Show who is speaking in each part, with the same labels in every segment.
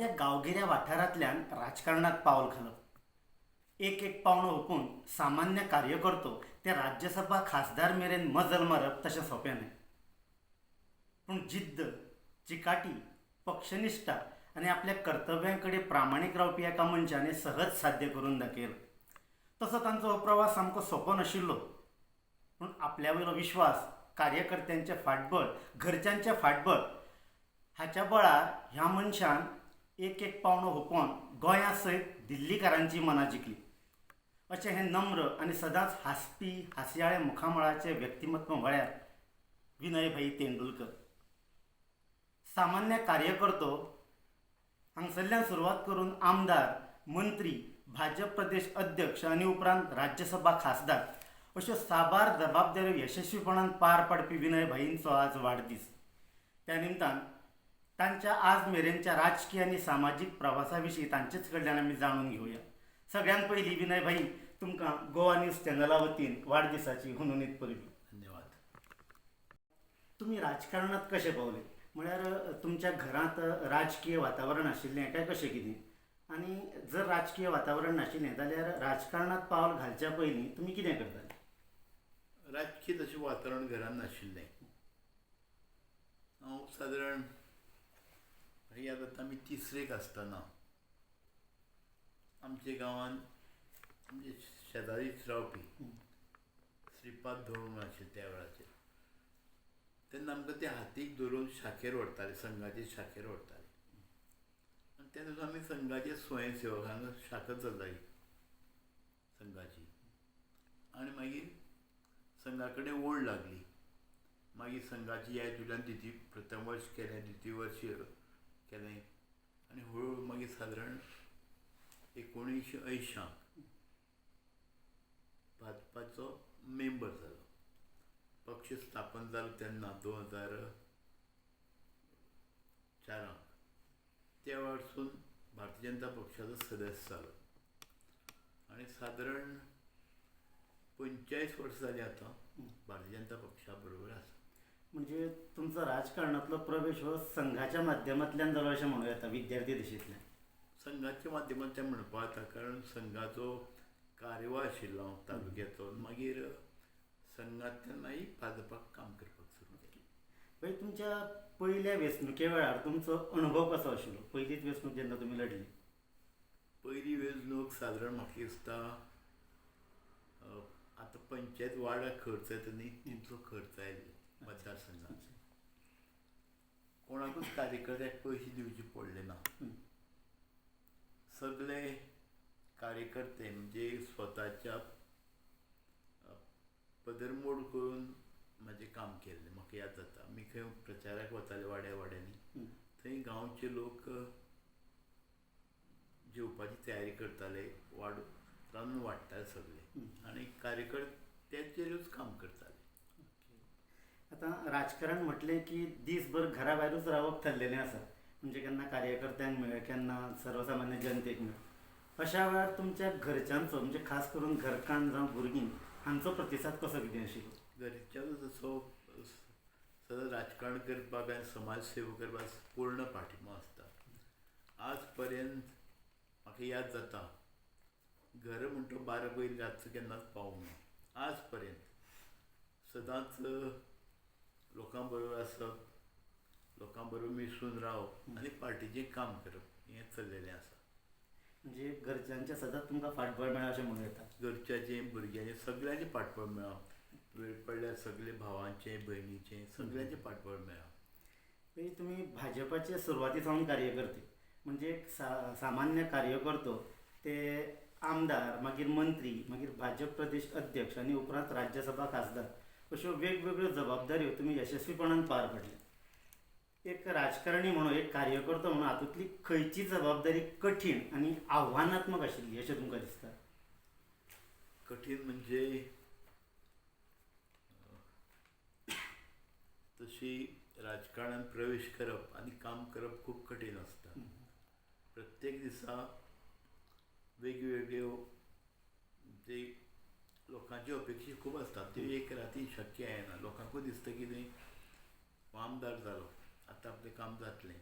Speaker 1: एखाद्या गांवगिऱ्या वाठारांतल्यान राजकारणात पावल घालप. एक एक पावणो ओपून सामान्य कार्यकर्तो ते राज्यसभा खासदार मेरेन मजल मारप तशें सोंपें न्हय पूण जिद्द चिकाटी पक्षनिश्ठा आनी आपल्या कर्तव्यां कडेन प्रामाणीक रावपी एका मनशाने सहज साध्य करून दाखयलो तसो तांचो हो प्रवास सामको सोंपो नाशिल्लो. पूण आपल्या वयलो विश्वास कार्यकर्त्यांचें फाटबळ घरच्यांचें फाटबळ हाच्या बळार ह्या मनशान एक एक पावणो हुपोवन गोंया सयत दिल्लीकारांची मनां जिखली अशें हें नम्र आनी सदांच हांसपी हांसयाळ्या मुखामळाचें व्यक्तिमत्व म्हळ्यार विनयभाई तेंडुलकर. सामान्य कार्यकर्तो हांगसरल्यान सुरवात करून आमदार मंत्री भाजप प्रदेश अध्यक्ष आनी उपरांत राज्यसभा खासदार अश्यो साबार जबाबदाऱ्यो यशस्वीपणान पार पाडपी विनयभाईंचो आज वाडदीस त्या निमतान तांच्या आज मेरेनच्या राजकीय आनी सामाजीक प्रवासा विशीं तांचेच कडल्यान आमी जाणून घेवया सगळ्यान पयलीं विनय भाई तुमकां गोवा न्यूज चॅनला वतीन वाडदिसाची हुनुनीत परबी
Speaker 2: धन्यवाद.
Speaker 1: तुमी राजकारणात कशे पावले? म्हळ्यार तुमच्या घरांत राजकीय वातावरण आशिल्लें काय कशें कितें? आनी जर राजकीय वातावरण नाशिल्लें जाल्यार राजकारणात पावल घालच्या पयलीं तुमी कितें करताले
Speaker 2: राजकीय तशें वातावरण घरान नाशिल्लें. हांव सादारण याद जाता आमी तिसरेक आसतना आमच्या गांवान म्हणजे शेजारीच रावपी श्रीपाद म्हणून आशिल्ले त्या वेळाचेर तेन्ना आमकां ते हातीक धरून शाखेर व्हरताले संघाचे शाखेर व्हरताले. आनी तेन्ना आमी संघाचे स्वयंसेवक हांगा शाखा चलताली. संघाची. आनी मागीर संघा कडेन ओड लागली. मागीर संघाची ह्या तुल्यान द्वितीय प्रथम वर्स केलें द्वितीय वर्स केलें आनी हळू मागीर सादारण एकोणीशे अंयशांक भाजपाचो मेंबर जालो पक्ष स्थापन जालो तेन्ना दोन हजार चारांक त्या वर्सून भारतीय जनता पक्षाचो सदस्य जालो आनी सादारण पंचेचाळीस वर्सां जालीं आतां भारतीय जनता पक्षा बरोबर आसा
Speaker 1: म्हणजे तुमचो राजकारणातलो प्रवेश हो संघाच्या माध्यमांतल्यान जालो अशें म्हणूं येता विद्यार्थी दशेंतल्यान
Speaker 2: संघाच्या माध्यमांतल्यान म्हणपा जाता कारण संघाचो कार्यवाह आशिल्लो हांव तालुक्याचो मागीर संघांतल्यान मागीर भाजपाक काम करपाक सुरू केलें.
Speaker 1: पळय तुमच्या पयल्या वेंचणुके वेळार तुमचो अनुभव कसो आशिल्लो? पयलीच वेंचणूक जेन्ना तुमी लढली?
Speaker 2: पयली वेंचणूक सादारण म्हाका दिसता आतां पंचायत वाडा खर्च येता न्ही तितलो खर्च आयल्लो मतदारसंघात कोणाकूच कार्यकर्त्याक पयशे दिवचे पडले ना. सगळे कार्यकर्ते म्हणजे स्वताच्या पदरमोड करून म्हाजें काम केल्लें म्हाका याद जाता. आमी खंय प्रचाराक वताले वाड्या वाड्यांनी. थंय गांवचे लोक जेवपाची तयारी करताले वाड रांदून वाडटाले सगळे. आनी कार्यकर्त्याचेरूच काम करताले.
Speaker 1: आतां राजकारण म्हटलें की दिसभर घरा भायरूच रावप थरलेलें आसा म्हणजे केन्ना कार्यकर्त्यांक मेळ केन्ना सर्वसामान्य जनतेक मेळ अशा वेळार तुमच्या घरच्यांचो म्हणजे खास करून घरकान्न जावं भुरगीं हांचो प्रतिसाद कसो कितें आशिल्लो
Speaker 2: घरच्याचो जसो सदां राजकारण करपाक आनी समाज सेवा करपाक पूर्ण पाठिंबो आसता आज पर्यंत म्हाका याद जाता घर म्हणटा बारा बैल रातचो केन्नाच पावूंक ना आज पर्यंत सदांच लोकां बरोबर आसप लोकां बरोबर मिसळून रावप आनी पार्टीचें काम करप हें चल्लेलें आसा
Speaker 1: म्हणजे घरच्यांचे सदांच तुमकां फाटबळ मेळ्ळा अशें म्हणूं येता
Speaker 2: घरच्याचें भुरग्याचें सगळ्यांचें फाटबळ मेळप वेळ पडल्यार सगळे भावांचें भयणीचें सगळ्यांचें फाटबळ मेळप
Speaker 1: पळय तुमी भाजपाचे सुरवाती सावन कार्यकर्ते म्हणजे एक सा सामान्य कार्यकर्तो ते आमदार मागीर मंत्री मागीर भाजप प्रदेश अध्यक्ष आनी उपरांत राज्यसभा खासदार. अश्यो वेगवेगळ्यो जबाबदाऱ्यो तुमी यशस्वीपणान पार पाडल्या एक राजकारणी म्हणून एक कार्यकर्तो म्हणून हातूंतली खंयची जबाबदारी कठीण आनी आव्हानात्मक आशिल्ली अशें तुमकां दिसता?
Speaker 2: कठीण म्हणजे तशी राजकारणात प्रवेश करप आनी काम करप खूब कठीण आसता प्रत्येक दिसा वेगवेगळ्यो जे लोकांची अपेक्षा खूब आसता त्यो एक राती शक्य जायना लोकांकूय दिसता की न्ही आमदार जालो आतां आपलें काम जातलें.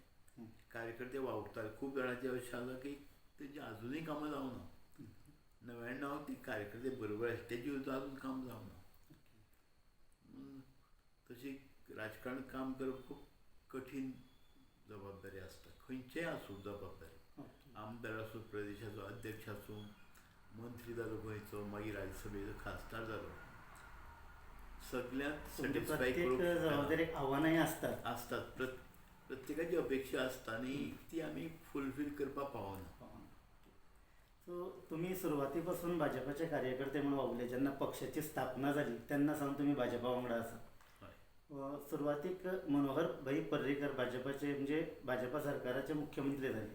Speaker 2: कार्यकर्ते वावुरताले खूब जाणांचे अशें आसा की तेंची आजुनूय कामां जावना णव्याण्णव ते कार्यकर्ते बरोबर आशिल्ले तेजी आजून काम जावना तशी राजकारण काम करप खूब कठीण जबाबदारी आसता खंयचेय आसूं जबाबदारी. आमदार आसूं प्रदेशाचो अध्यक्ष आसूं मंत्री जालो गोंयचो मागीर राज्यसभेचो खासदार जालो सगळ्यांक
Speaker 1: म्हणजे
Speaker 2: सॅटिस्फाय
Speaker 1: जबाबदारीक आव्हानांय असतात.
Speaker 2: आसतात प्रत प्रत्येकाची अपेक्षा आसता आनी ती आमी फुलफील करपाक पावना.
Speaker 1: सो तुम्ही सुरवातीपासून भाजपाचे कार्यकर्ते म्हणून वावरले जेन्ना पक्षाची स्थापना झाली तेन्ना सावन तुम्ही भाजपा वांगडा आसा सुरवातीक मनोहर भाई पर्रीकर भाजपाचे म्हणजे भाजपा सरकाराचे मुख्यमंत्री झाले.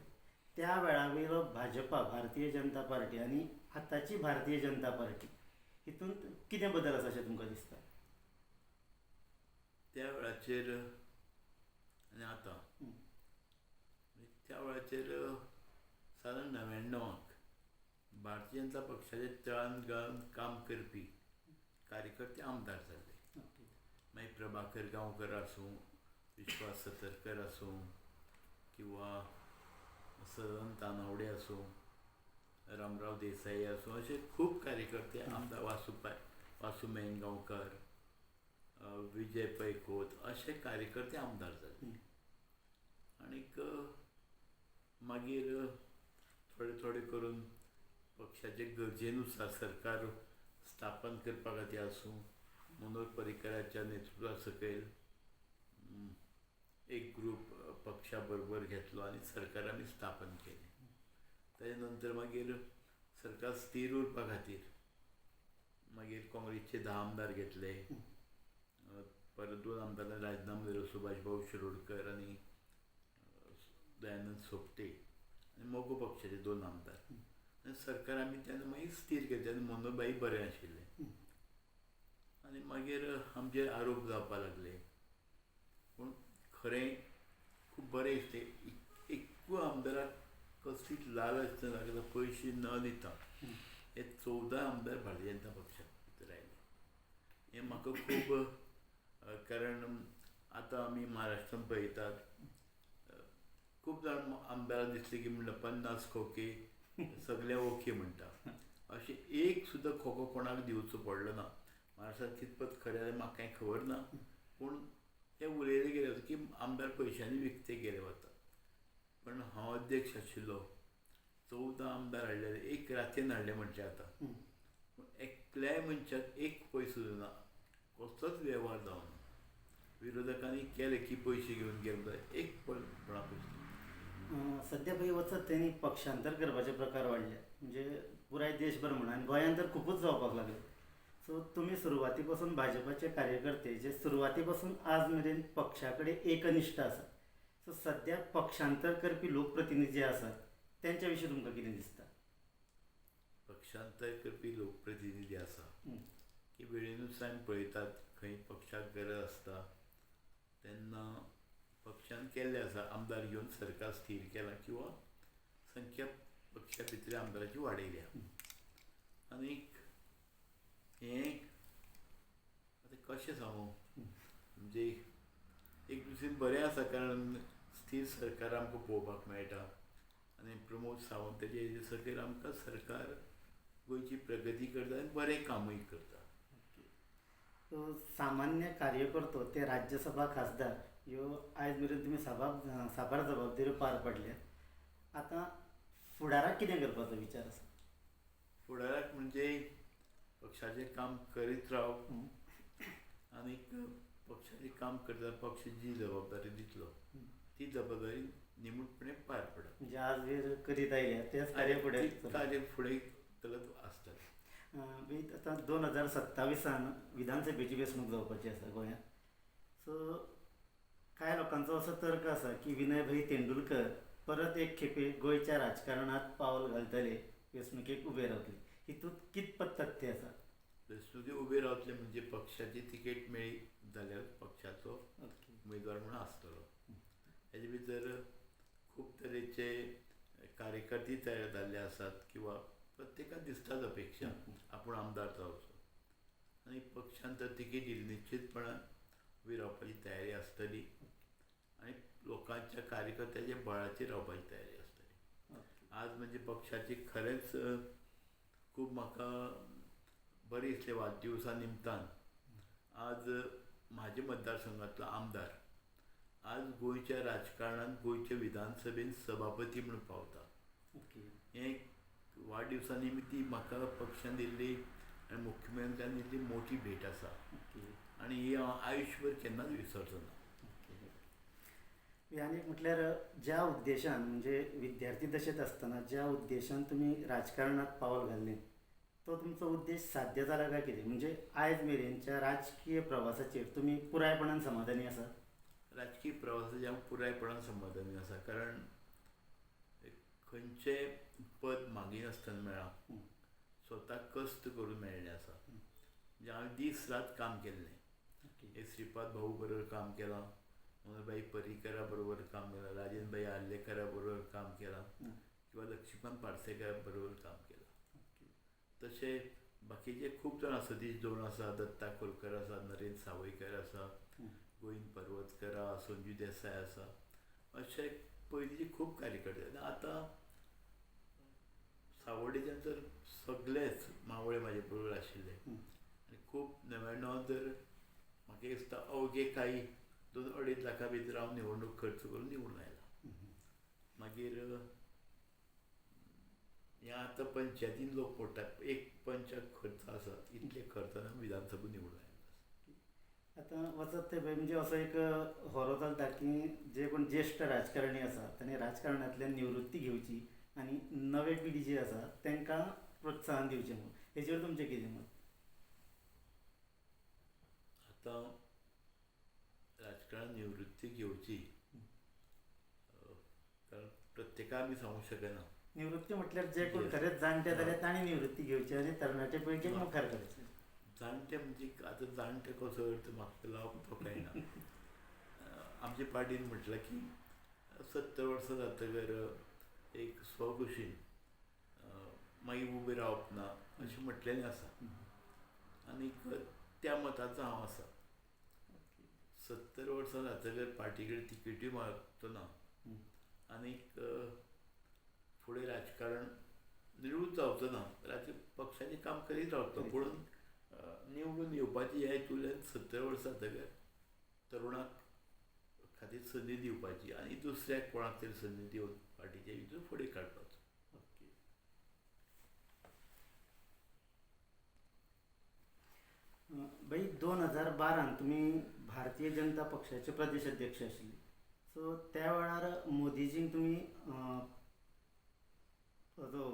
Speaker 1: त्या वेळावेलो भाजपा भारतीय जनता पार्टी आणि आताची भारतीय जनता पार्टी. हितून कितें बदल आसा अशें तुमकां दिसता
Speaker 2: त्या वेळाचेर आनी आतां. त्या वेळाचेर सादारण णव्याण्णवाक भारतीय जनता पक्षाचे तळान गळान काम करपी कार्यकर्ते आमदार जाल्ले मागीर प्रभाकर गांवकर आसूं विश्वास सतरकर आसूं किंवा सदन तानावडे आसूं रामराव देसाई आसूं अशे खूब कार्यकर्ते आमदार वासुपाय वासू मेंगांवकर अ, विजय पैकोत अशे कार्यकर्ते आमदार जाले. आनीक अ, मागीर थोडे थोडे करून पक्षाचे गरजेनुसार सरकार स्थापन करपा खातीर आसूं मनोहर पर्रीकराच्या नेतृत्वा सकयल एक ग्रूप पक्षा बरोबर घेतलो आनी सरकार आमी स्थापन केलें. ताजे नंतर मागीर सरकार स्थिर उरपा खातीर मागीर काँग्रेसचे धा आमदार घेतले. परत दोन आमदारांनी राजिनामो दिलो सुभाषभाऊ शिरोडकर आनी दयानंद सोपटे आनी मोगो पक्षाचे दोन आमदार. आनी सरकार आमी तेन्ना मागीर स्थिर केलें तेन्ना मनोबाई बरें आशिल्ले आनी मागीर आमचे आरोप जावपा लागले. पूण खरें खूब बरें दिसलें एकू आमदाराक कसलीच लालच ना ताका पयशे न दिता हे चवदा आमदार भारतीय जनता पक्षाक भितर आयले हें म्हाका खूब कारण आतां आमी महाराष्ट्रांत पळयतात खूब जाण आमदार दिसले की म्हणटा पन्नास खोके सगळे ओके म्हणटा अशें एक सुद्दां खोको कोणाक दिवचो पडलो ना महाराष्ट्रांत कितपत खरें जालें म्हाका कांय खबर ना पूण हे उलयले गेले की आमदार पयशांनी विकते गेले वता पण हांव अध्यक्ष आशिल्लो चवदा आमदार हाडले एक रातीन हाडले म्हणचे आतां. पूण एकल्याय मनशाक एक पयसो ना कसलोच वेव्हार जावना विरोधकांनी केले की पयशे घेवन गेले एक पण कोणा पयशे
Speaker 1: अ, सध्या पळय वचत त्यांनी पक्षांतर करपाचे प्रकार वाडले म्हणजे पुराय देशभर म्हणा आनी गोंयांत तर खूपच जावपाक लागले. सो तुमी सुरवाती पासून भाजपाचे कार्यकर्ते जे सुरवाती पासून आज मेरेन पक्षा कडेन एकनिश्ठ आसा सो सध्या पक्षांतर करपी लोकप्रतिनिधी जे आसात त्यांच्या विशीं तुमकां कितें दिसता?
Speaker 2: पक्षांतर करपी लोकप्रतिनिधी आसा. की वेळेनुसार पळयतात खंय पक्षाक गरज आसता तेन्ना पक्षान केल्ले आसा आमदार घेवन सरकार स्थिर केला किंवा संख्या पक्षा भितर आमदाराची वाडयल्या आनीक हें. आतां कशें सांगू? म्हणजे एक दुसरेन बरें आसा कारण स्थिर सरकार आमकां पळोवपाक मेळटा. आनी प्रमोद सावंत तेजे हेजे सकयल आमकां सरकार गोंयची प्रगती करता आनी बरें कामूय करता.
Speaker 1: सो सामान्य कार्यकर्तो ते राज्यसभा खासदार ह्यो आयज मेरेन तुमी साबार साबार जबाबदाऱ्यो पार पडल्यात. आतां फुडाराक कितें करपाचो विचार आसा?
Speaker 2: फुडाराक म्हणजे पक्षाचें काम करीत रावप. आनीक पक्षाचें काम करता पक्ष जी जबाबदारी दितलो ती जबाबदारी निमूटपणे पार पडप
Speaker 1: म्हणजे आज वेर करीत आयल्या तेच कार्य फुडें
Speaker 2: कार्य फुडें चलत
Speaker 1: बी आतां दोन हजार सत्तावीसान विधानसभेची वेंचणूक जावपाची आसा गोंयांत सो कांय लोकांचो असो तर्क आसा की विनयभाई तेंडुलकर परत एक खेपे गोंयच्या राजकारणात पावल घालतले वेंचणुकेक उबे रावतले हितूंत कितपत तथ्य आसा
Speaker 2: वेंचणुके उबे रावतले म्हणजे पक्षाची तिकेट मेळ्ळी जाल्यार पक्षाचो उमेदवार म्हणून आसतलो हेजे भितर खूब तरेचे कार्यकर्ते तयार जाल्ले आसात किंवा प्रत्येकाक दिसताच अपेक्षा. आपूण आमदार जावचो आनी पक्षान तर तिकेट दिली. निश्चितपणान उबी रावपाची तयारी आसतली आनी लोकांच्या कार्यकर्त्याच्या बळाचेर रावपाची तयारी आसतली आज म्हणजे पक्षाची खरेंच खूब म्हाका बरें दिसलें वाडदिवसा निमतान आज म्हाज्या मतदारसंघांतलो आमदार. आज गोंयच्या राजकारणांत गोंयच्या विधानसभेन सभापती म्हणून पावता.
Speaker 1: ओके.
Speaker 2: हें वाडदिवसा निमित्ती म्हाका पक्षान दिल्ली आनी मुख्यमंत्र्यान दिल्ली मोठी भेट आसा
Speaker 1: ओके.
Speaker 2: आनी ही हांव आयुश्यभर केन्नाच विसरचो ना.
Speaker 1: ओके. आनी एक म्हटल्यार ज्या उद्देशान म्हणजे विद्यार्थी दशेंत आसतना ज्या उद्देशान तुमी राजकारणात पावल घाल्लें तो तुमचो उद्देश साध्य जाला काय कितें म्हणजे आयज मेरेनच्या राजकीय प्रवासाचेर तुमी पुरायपणान समाधानी आसा
Speaker 2: राजकीय प्रवासाचे हांव पुरायपणान समाधानी आसा कारण खंयचें पद मागिनासतना मेळ्ळा
Speaker 1: हं.
Speaker 2: स्वताक कश्ट करून मेळ्ळें आसा. म्हणजे हांवें दीस रात काम केल्लें. एक श्रीपाद भाऊ बरोबर काम केलां मनोबाई पर्रीकरा बरोबर काम केलां राजेंद्रबाई आर्लेकरा बरोबर काम केलां. किंवा लक्ष्मण पार्सेकरा बरोबर काम केलां. तशे बाकीचे खूब जाण आसा सतीश दोन आसा दत्ता कोलकर आसा नरेंद्र सावयकर आसा. गोविंद पर्वतकर संजू देसाय आसा अशे पयलींचे खूब कार्यकर्ते आतां सावड्डेच्यान तर सगळेच मावळे म्हाजे बरोबर आशिल्ले. आनी खूब णव्याण्णव तर म्हाका दिसता अवघे काही दोन अडेच लाखा भितर हांव निवडणूक खर्च करून निवडून आयला मागीर हें आतां पंचायतीन लोक पडटात एक पंचाक खर्च आसा इतले खर्चान हांव विधानसभा निवडून
Speaker 1: आतां वचत ते पळय म्हणजे असो एक होरो चलता की जे कोण ज्येश्ठ राजकारणी आसा तांणी राजकारणांतल्यान निवृत्ती घेवची आनी नवे पिढी जी आसा तांकां प्रोत्साहन दिवचें म्हणून. हेचेर तुमचें कितें मत?
Speaker 2: आतां राजकारणांत निवृत्ती घेवची कारण प्रत्येका आमी सांगूंक शकना
Speaker 1: निवृत्ती म्हटल्यार जे कोण. खरेंच जाणटे जाल्यार तांणी निवृत्ती घेवची आनी तरणाटे पिळगेक
Speaker 2: हा.
Speaker 1: मुखार करचें
Speaker 2: जाणटे म्हणजे आतां जाणटे कसो अर्थ म्हाका लावप तो कळना आमचे पार्टीन म्हटलं की सत्तर वर्सां जातकर एक स्वखुशीन अ, मागीर उबें रावप ना अशें म्हटलेलें आसा आनीक त्या मताचो हांव आसा सत्तर वर्सां जातकर पार्टी कडेन तिकेटी मागतो ना. आनीक पुढे फुडें राजकारण निवृत्त रावचो ना. राजकीय पक्षाचें काम करीत रावतलो पूण निवडून येवपाची हे तुल्यान सत्तर वर्सां जातकर तरुणाक खातीर संदी दिवपाची आनी दुसऱ्याक कोणाक तरी संदी दिवन पार्टीचे भितर फुडें काडपाचो
Speaker 1: भाई दोन हजार बारान तुमी भारतीय जनता पक्षाचे प्रदेश अध्यक्ष आशिल्ले सो त्या वेळार मोदीजींक तुमी जो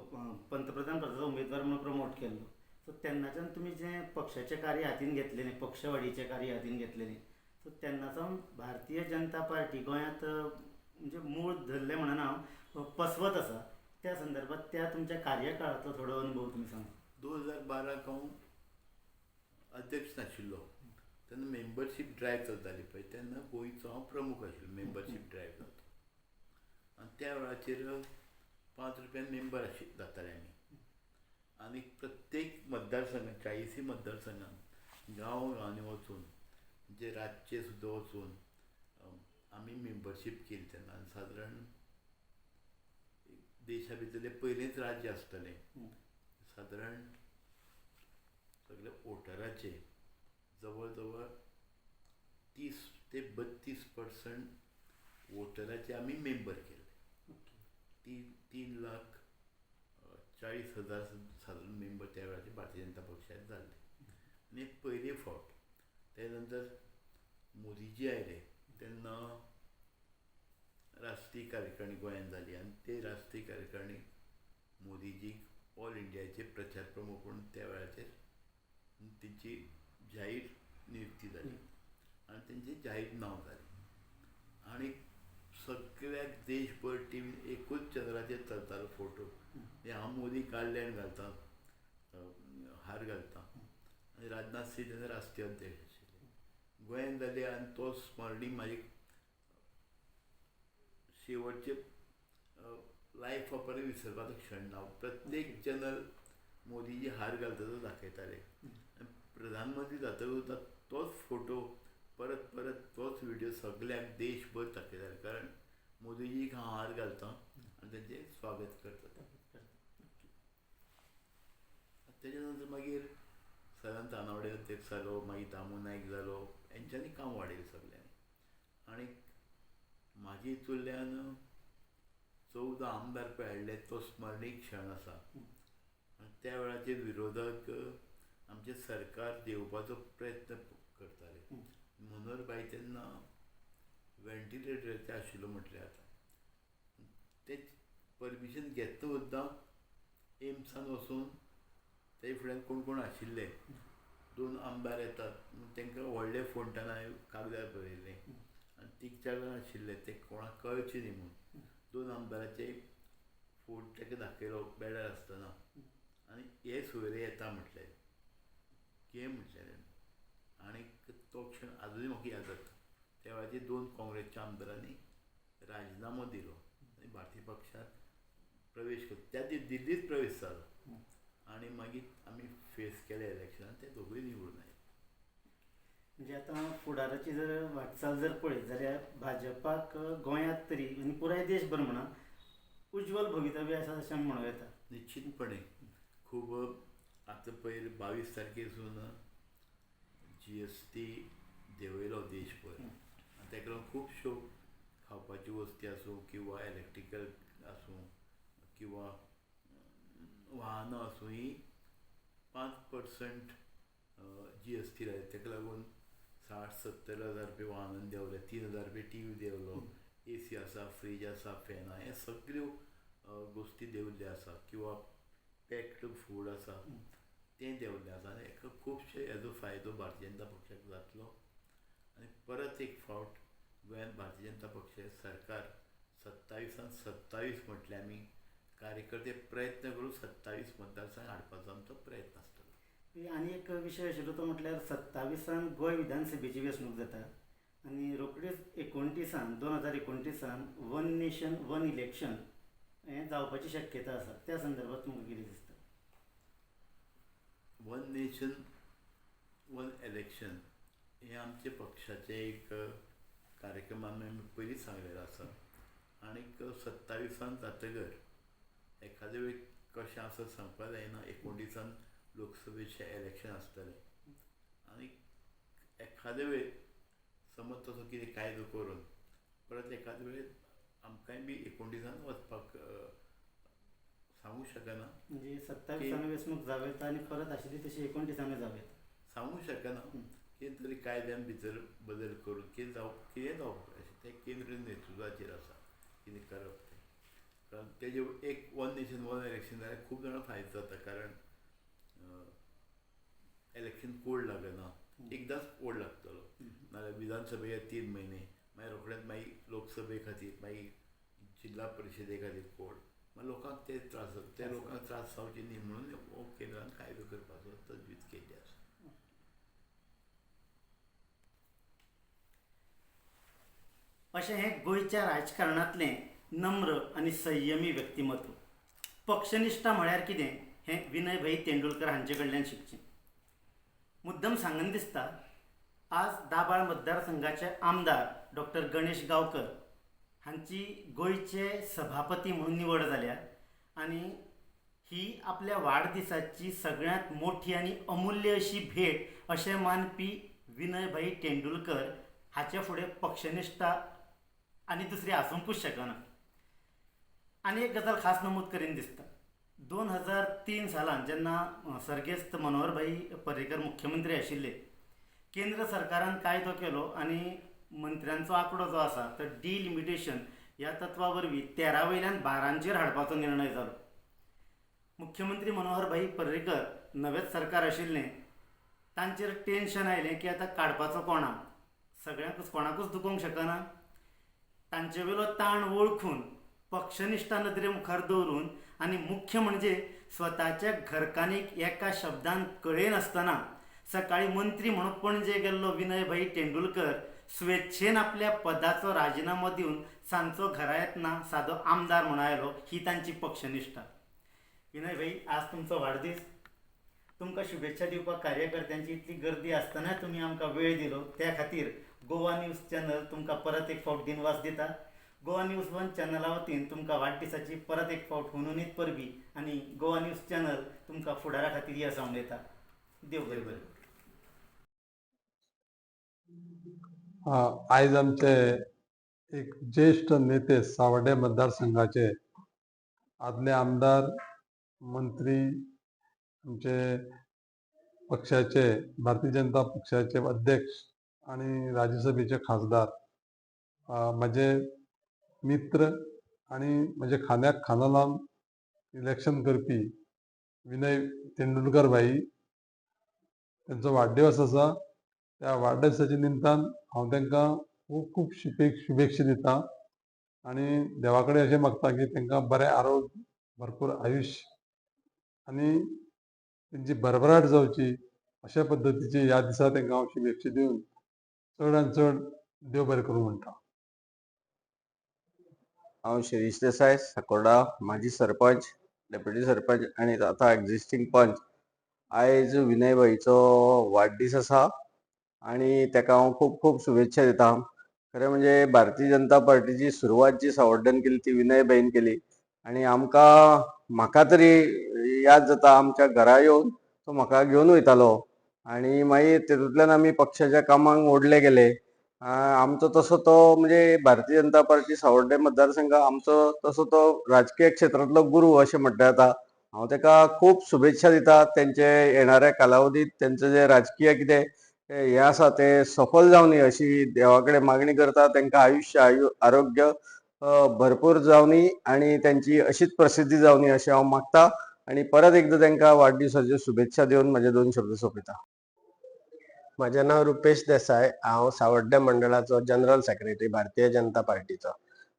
Speaker 1: पंतप्रधान पदाचा उमेदवार म्हणून प्रमोट केल्लो सो तेन्नाच्यान तुमी जें पक्षाचें कार्य हातीन घेतलेलें पक्षवाडीचें कार्य हातीन घेतलेलें सो तेन्नासावन भारतीय जनता पार्टी गोंयांत म्हणजे मूळ धरलें म्हणून हांव पसवत आसा त्या संदर्भात त्या तुमच्या कार्यकाळांतलो थोडो अनुभव तुमी सांग.
Speaker 2: दोन हजार बाराक हांव अध्यक्ष नाशिल्लो तेन्ना मेंबरशीप ड्रायव्ह चलताली पळय तेन्ना गोंयचो हांव प्रमुख आशिल्लो मेंबरशीप ड्रायव्ह जाता आनी त्या वेळाचेर पांच रुपयान मेंबर जाताले आमी आनी प्रत्येक मतदारसंघात चाळीसूय मतदारसंघात गांव गांवांनी वचून म्हणजे रातचे सुद्दां वचून आमी मेंबरशीप केली तेन्ना आनी सादारण देशा भितरलें पयलेंच राज्य आसतलें. सादारण सगळे वोटराचे जवळ जवळ तीस ते बत्तीस पर्संट वोटराचे आमी मेंबर केले. तीन तीन लाख चाळीस हजार सादारण मेंबर त्यावेळाचे भारतीय जनता पक्षात जाल्ले आनी पयले फावट ते नंतर मोदीजी आयले तेन्ना राष्ट्रीय कार्यकारिणी गोंयांत जाली आनी ते राष्ट्रीय कार्यकारिणी मोदीजीक ऑल इंडियाचे प्रचार प्रमुख म्हणून त्या वेळाचेर तेंची जाहीर नियुक्ती जाली आनी तेंचें जाहीर नांव जालें आनीक सगळ्याक देशभर टीव्ही एकूच चंद्राचेर चलतालो फोटो. हे हांव मोदी काडले आनी घालता हार घालता आनी राजनाथ सिंह तेन्ना राष्ट्रीय अध्यक्ष. आशिल्ले गोंयांत जाले आनी तो स्मरणीक म्हाजे शेवटचे लायफ वापरे विसरपाचो क्षण ना प्रत्येक चॅनल मोदीजी हार घालता तो दाखयताले प्रधानमंत्री जातकच तोच फोटो परत परत तोच व्हिडिओ सगळ्यांक देशभर दाखयताले कारण मोदीजीक हांव हार घालतां आनी तेंचें स्वागत करता. तेच्या नंतर मागीर सदांत तानावडे तेप जालो मागीर दामू नायक जालो हेंच्यांनी काम वाडयलें सगल्यांनी आनीक म्हाजे हितूंतल्यान चवदा आमदार पळय हाडले तो स्मरणीक क्षण आसा. आनी त्या वेळाचेर विरोधक आमचें सरकार देंवपाचो प्रयत्न करताले. मनोहरभाई तेन्ना ते आशिल्लो म्हटल्यार जाता ते परमिशन घेता सुद्दां एम्सान वचून ते फुड्यान कोण कोण आशिल्ले दोन आमदार येतात. तांकां व्हडले फोंटान हांवें कागदार बरयल्लें आनी तीग चार जाण आशिल्ले ते कोणाक कळचें न्ही म्हूण दोन आमदाराचे फोट ताका दाखयलो बेडार आसतना आनी हे सोयरे येता म्हटलें. के म्हटलें. आनी तो क्षण आजुनूय म्हाका याद जाता त्या वेळाचेर दोन काँग्रेसच्या आमदारांनी राजिनामो दिलो आनी भारतीय पक्षांत प्रवेश केलो. त्या दी दिल्लीत प्रवेश जालो आनी मागीर आमी फेस केले इलेक्शनान ते दोगूय निवडून आयले
Speaker 1: म्हणजे आता फुडाराची जर वाटचाल जर पळयत जाल्यार भाजपाक गोंयांत तरी आनी पुराय देशभर म्हणा उज्वल भवितव्य आसा अशें म्हणूं येता
Speaker 2: निश्चितपणे. खूब आतां पयर बावीस तारखेसून जी एस टी देंवयलो देशभर आनी ताका लागून खुबश्यो खावपाच्यो वस्ती आसूं किंवा इलेक्ट्रिकल आसूं किंवा वाहनां आसूं ही पांच पर्संट जी एस टी लायली ताका लागून साठ सत्तर हजार रुपया वाहनान देंवले तीन हजार रुपया टी व्ही देंवलो ए सी आसा फ्रीज आसा फॅनां हे सगळ्यो गोश्टी देंवल्ल्यो आसा किंवा पॅक्ड फूड आसा तें देंवल्लें आसा आनी खुबशे हेजो फायदो भारतीय जनता पक्षाक जातलो आनी परत एक फावट गोंयांत भारतीय जनता पक्षाचें सरकार सत्तावीसान सत्तावीस म्हटल्यार आमी कार्यकर्ते प्रयत्न करून सत्तावीस मतदारसंघ हाडपाचो आमचो प्रयत्न आसतलो
Speaker 1: आनी एक विशय आशिल्लो तो म्हटल्यार सत्तावीसान गोंय विधानसभेची वेंचणूक जाता आनी रोखडीच एकोणतीसान दोन हजार एकोणतीसान वन नेशन वन इलेक्शन हें जावपाची शक्यता आसा त्या संदर्भात तुमकां कितें दिसता
Speaker 2: वन नेशन वन एलेक्शन हे आमचे पक्षाचे एक कार्यक्रमान आमी पयलींच सांगलेलो आसा आनीक सत्तावीसान जातकर एखादे वेळ कशें आसा सांगपा जायना एकोणतीसान लोकसभेचें इलेक्शन आसतलें आनी एखादे वेळ समज तसो कितें कायदो करून परत एखादे वेळ आमकांय बी एकोणतीसान वचपाक सांगूं शकना?
Speaker 1: म्हणजे सत्तावीसान वेंचणूक जावं आनी परत आशिल्ली तशी एकोणतीसानूय जावं
Speaker 2: सांगूं शकना? कितें तरी कायद्यान भितर बदल करून कितें जाव कितें जावप अशें तें केंद्र नेतृत्वाचेर आसा कितें करप तें. कारण तेजे एक वन नेशन वन इलेक्शन जाल्यार खूब जाणां फायदो जाता कारण इलेक्शन कोड लागना. एकदांच कोड लागतलो. नाजाल्यार विधानसभेक तीन म्हयने मागीर रोखडेंच मागीर लोकसभे खातीर मागीर जिल्ला परिशदे खातीर कोड. मागीर लोकांक ते त्रास जाता ते लोकांक त्रास जावचे न्ही म्हणून हो केंद्रान कायदो करपाचो तजवीज केल्ली आसा
Speaker 1: अशें हें गोंयच्या राजकारणांतलें नम्र आनी संयमी व्यक्तिमत्व. पक्षनिश्ठा म्हळ्यार कितें? हें विनय भाई तेंडुलकर हांचे कडल्यान शिकचें. मुद्दम सांगन दिसता आज दाबाळ मतदारसंघाचे आमदार डॉक्टर गणेश गांवकर हांची गोंयचे सभापती म्हणून निवड जाल्या आनी ही आपल्या वाडदिसाची सगळ्यांत मोठी आनी अमुल्य अशी भेट अशें मानपी विनयभाई तेंडुलकर हाचे फुडें पक्षनिश्ठा आनी दुसरी आसूंकूच शकना आनी एक गजाल खास नमूद करीन दिसता. दोन हजार तीन सालांत जेन्ना सर्गेस्त मनोहरभाई पर्रेकर मुख्यमंत्री आशिल्ले केंद्र सरकारान कायदो केलो आनी मंत्र्यांचो आंकडो जो आसा तो डिलिमिटेशन ह्या तत्वा वरवीं तेरा वयल्यान बारांचेर हाडपाचो निर्णय जालो मुख्यमंत्री मनोहरभाई पर्रीकर नवेंच सरकार आशिल्लें तांचेर टेन्शन आयलें की आतां काडपाचो कोणाक सगळ्यांकूच कोणाकूच दुखोवंक शकना. तांचे वयलो ताण वळखून पक्षनिश्ठा नदरे मुखार दवरून आनी मुख्य म्हणजे स्वताच्या घरकान्नीक एका शब्दान कळयनासतना सकाळी मंत्री म्हणून पणजे गेल्लो विनयभाई तेंडुलकर स्वेच्छेन आपल्या पदाचो राजिनामो दिवन सांजचो घरा येतना सादो आमदार म्हणून आयलो ही तांची पक्षनिश्ठा विनयभाई आज तुमचो वाडदीस तुमकां शुभेच्छा दिवपाक कार्यकर्त्यांची इतली गर्दी आसतना तुमी आमकां वेळ दिलो. त्या खातीर गोवा न्यूज चॅनल तुमकां परत एक फावट दिनवास दिता. गोवा न्यूज वन चॅनला वतीन तुमकां वाडदिसाची परत एक फावट हुनुनीत परबी आनी गोवा न्यूज चॅनल तुमकां फुडारा खातीर येस हांव दिता. देव बरें बरें.
Speaker 3: आज आयज आमचे एक ज्येष्ठ नेते सावड्डे मतदारसंघाचे आदले आमदार मंत्री आमचे पक्षाचे भारतीय जनता पक्षाचे अध्यक्ष आणि राज्यसभेचे खासदार. माझे मित्र आणि म्हजे खांद्याक खांदो लावन इलेक्शन करपी विनय तेंडुलकर भाई त्यांचो वाडदिवस आसा त्या वाडदिवसाच्या निमतान हांव तांकां खूब खूब शुभेक शुभेच्छा दिता. आनी देवा कडेन अशें मागता की तांकां बरें आरोग्य भरपूर आयुश्य आनी तेंची भरभराट जावची अशा पद्दतीची ह्या दिसा तांकां हांव शुभेच्छा दिवन चडांत चड देव बरें करूं म्हणटा.
Speaker 4: हांव शिरीश देसाय साकोडा माजी सरपंच डेप्युटी सरपंच आनी आतां एक्झिस्टींग पंच. आयज विनयभाईचो वाडदीस आसा. आनी तेका हांव खूब खूब शुभेच्छा दिता खरें म्हणजे भारतीय जनता पार्टीची सुरवात जी सावड्ड्यान केली ती विनय भाईन केली. आनी आमकां म्हाका तरी याद जाता आमच्या घरा येवन तो म्हाका घेवन वयतालो. आनी मागीर तेतूंतल्यान आमी पक्षाच्या कामांक ओडले गेले. आमचो तसो तो म्हणजे भारतीय जनता पार्टी सावर्डे मतदारसंघ आमचो तसो तो राजकीय क्षेत्रांतलो गुरू अशें म्हणटा येता हांव ताका खूब शुभेच्छा दिता तेंचे येणाऱ्या कालावधीत तेंचें जें राजकीय कितें हें आसा तें सफल जावनी अशी देवा कडेन मागणी करता तांकां आयुश्य आयु आरोग्य भरपूर जावनी आनी त्यांची अशीच प्रसिद्धी जावनी अशें हांव मागता आनी परत एकदां तांकां वाडदिवसाच्यो शुभेच्छा दिवन म्हजे दोन शब्द सोंपयता
Speaker 5: म्हजें नांव रुपेश देसाय हांव सावड्डे मंडळाचो जनरल सेक्रेटरी भारतीय जनता पार्टीचो.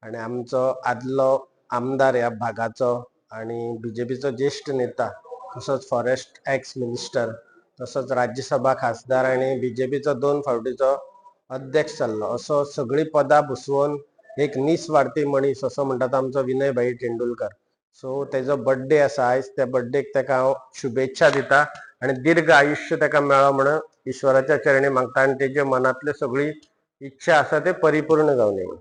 Speaker 5: आनी आमचो आदलो आमदार ह्या भागाचो आनी बीजेपीचो ज्येष्ठ नेता तसोच फॉरेस्ट एक्स मिनिस्टर तसोच राज्यसभा खासदार आनी बीजेपीचो दोन फावटीचो अध्यक्ष जाल्लो असो सगळीं पदां भुसवून एक निस्वार्थी मनीस असो म्हणटा तो आमचो विनय भाई तेंडुलकर. सो तेजो बर्थडे आसा आयज त्या बर्थडेक ताका हांव शुभेच्छा दिता आनी दीर्घ आयुश्य ताका मेळो म्हणून ईश्वराच्या चरणी मागता आनी तेजे मनातले सगळी इच्छा आसा ते परिपूर्ण जावं